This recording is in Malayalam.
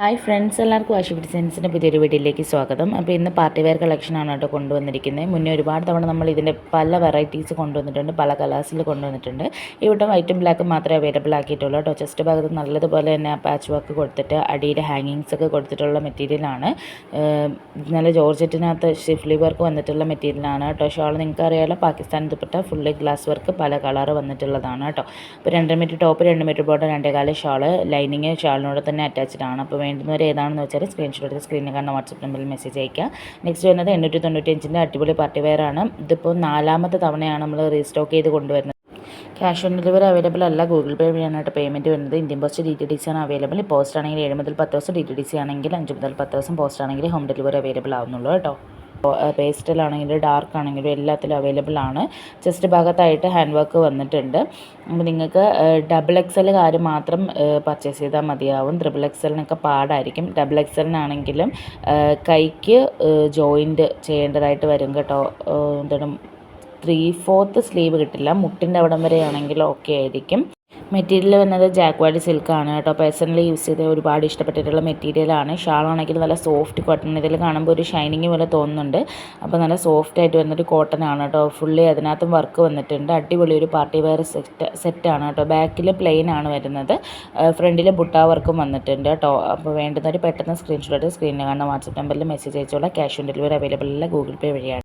ഹായ് ഫ്രണ്ട്സ് എല്ലാവർക്കും വാഷി ഡിസൈൻസിന്റെ പുതിയൊരു വീഡിയോയിലേക്ക് സ്വാഗതം. അപ്പോൾ ഇന്ന് പാർട്ടി വെയർ കളക്ഷനാണ് കേട്ടോ കൊണ്ടുവന്നിരിക്കുന്നത്. മുന്നേ ഒരുപാട് തവണ നമ്മൾ ഇതിന്റെ പല വെറൈറ്റീസ് കൊണ്ടുവന്നിട്ടുണ്ട് പല കളേഴ്സിൽ കൊണ്ടുവന്നിട്ടുണ്ട്. ഇവിടെ വൈറ്റും ബ്ലാക്കും മാത്രമേ അവൈലബിൾ ആക്കിയിട്ടുള്ളൂ കേട്ടോ. ചെസ്റ്റ് ഭാഗത്ത് നല്ലതുപോലെ തന്നെ പാച്ച് വർക്ക് കൊടുത്തിട്ട് അടിയിൽ ഹാങ്ങിങ്സ് ഒക്കെ കൊടുത്തിട്ടുള്ള മെറ്റീരിയലാണ് നല്ല ജോർജറ്റിനകത്ത് ഷിഫ്ലി വർക്ക് വന്നിട്ടുള്ള മെറ്റീരിയലാണ് കേട്ടോ. ഷോൾ നിങ്ങൾക്ക് അറിയാലോ Pakistan dupatta full glass work പല കളർ വന്നിട്ടുള്ളതാണ് കേട്ടോ. അപ്പോൾ രണ്ട് മീറ്റർ ടോപ്പ് രണ്ട് മീറ്റർ ബോർഡർ രണ്ടേകാല ഷോൾ. ലൈനിങ് ഷാളിനോട് തന്നെ അറ്റാച്ച്ഡ് ആണ്. അപ്പോൾ വേണ്ടുന്നവർ ഏതാണെന്ന് വെച്ചാൽ സ്ക്രീൻഷോട്ട് എടുത്ത് സ്ക്രീനിൽ കാണുന്ന വാട്സപ്പ് നമ്പറിൽ മെസ്സേജ് അയക്കുക നെക്സ്റ്റ് വരുന്നത് എണ്ണൂറ്റി തൊണ്ണൂറ്റി അഞ്ചിന്റെ അടിപൊളി പാർട്ടി വെയർ ആണ്. ഇതിപ്പോൾ നാലാമത്തെ തവണയാണ് നമ്മൾ റീസ്റ്റോക്ക് ചെയ്ത് കൊണ്ടുവരുന്നത്. ക്യാഷ് ഓൺ ഡെലിവറി അവൈലബിൾ അല്ല. ഗൂഗിൾ പേ വഴിയാണായിട്ട് പേയ്മെന്റ് വരുന്നത്. Indian post D T D C ആണ് അവൈലബിൾ പോസ്റ്റ് ആണെങ്കിൽ ഏഴ് മുതൽ പത്ത് ദിവസം ഡി ടി ഡി സി ആണെങ്കിൽ അഞ്ച് മുതൽ പത്ത് ദിവസം പോസ്റ്റ് ആണെങ്കിൽ ഹോം ഡെലിവറി അവൈലബിൾ ആവുന്നുള്ളൂ കേട്ടോ. പേസ്റ്റലാണെങ്കിലും ഡാർക്ക് ആണെങ്കിലും എല്ലാത്തിലും അവൈലബിൾ ആണ് ജസ്റ്റ് ഭാഗത്തായിട്ട് ഹാൻഡ് വർക്ക് വന്നിട്ടുണ്ട്. അപ്പോൾ നിങ്ങൾക്ക് ഡബിൾ എക്സലുകാർ മാത്രം പർച്ചേസ് ചെയ്താൽ മതിയാവും. ത്രിബിൾ എക്സലിനൊക്കെ പാടായിരിക്കും. ഡബിൾ എക്സലിനാണെങ്കിലും കൈക്ക് ജോയിന്റ് ചെയ്യേണ്ടതായിട്ട് വരും കേട്ടോ. എന്താണ് ത്രീ ഫോർത്ത് സ്ലീവ് കിട്ടില്ല. മുട്ടിന്റെ അവിടം വരെ ആണെങ്കിലും ഓക്കെ ആയിരിക്കും. മെറ്റീരിയൽ വന്നത് ജാക്വാഡ് സിൽക്കാണ് കേട്ടോ. പേഴ്സണലി യൂസ് ചെയ്ത് ഒരുപാട് ഇഷ്ടപ്പെട്ടിട്ടുള്ള മെറ്റീരിയലാണ് ഷാളാണെങ്കിൽ നല്ല സോഫ്റ്റ് കോട്ടൺ ഇതിൽ കാണുമ്പോൾ ഒരു ഷൈനിങ് പോലെ തോന്നുന്നുണ്ട്. അപ്പോൾ നല്ല സോഫ്റ്റ് ആയിട്ട് വന്നൊരു കോട്ടൺ ആണ് കേട്ടോ. ഫുള്ളി അതിനകത്തും വർക്ക് വന്നിട്ടുണ്ട്. അടിപൊളി ഒരു പാർട്ടി വെയർ സെറ്റ് സെറ്റാണ് കേട്ടോ. ബാക്കിൽ പ്ലെയിൻ ആണ് വരുന്നത്. ഫ്രണ്ടിൽ ബുട്ടാ വർക്കും വന്നിട്ടുണ്ട് കേട്ടോ. അപ്പോൾ വേണ്ടുന്നവർ പെട്ടെന്ന് സ്ക്രീൻഷോട്ട് സ്ക്രീനിൽ കാണുന്ന വാട്സപ്പ് നമ്പറിൽ മെസ്സേജ് അയച്ചോളാം. ക്യാഷ് ഓൺ ഡെലിവറി അവൈലബിൾ അല്ല ഗൂഗിൾ പേ വഴിയാണ്.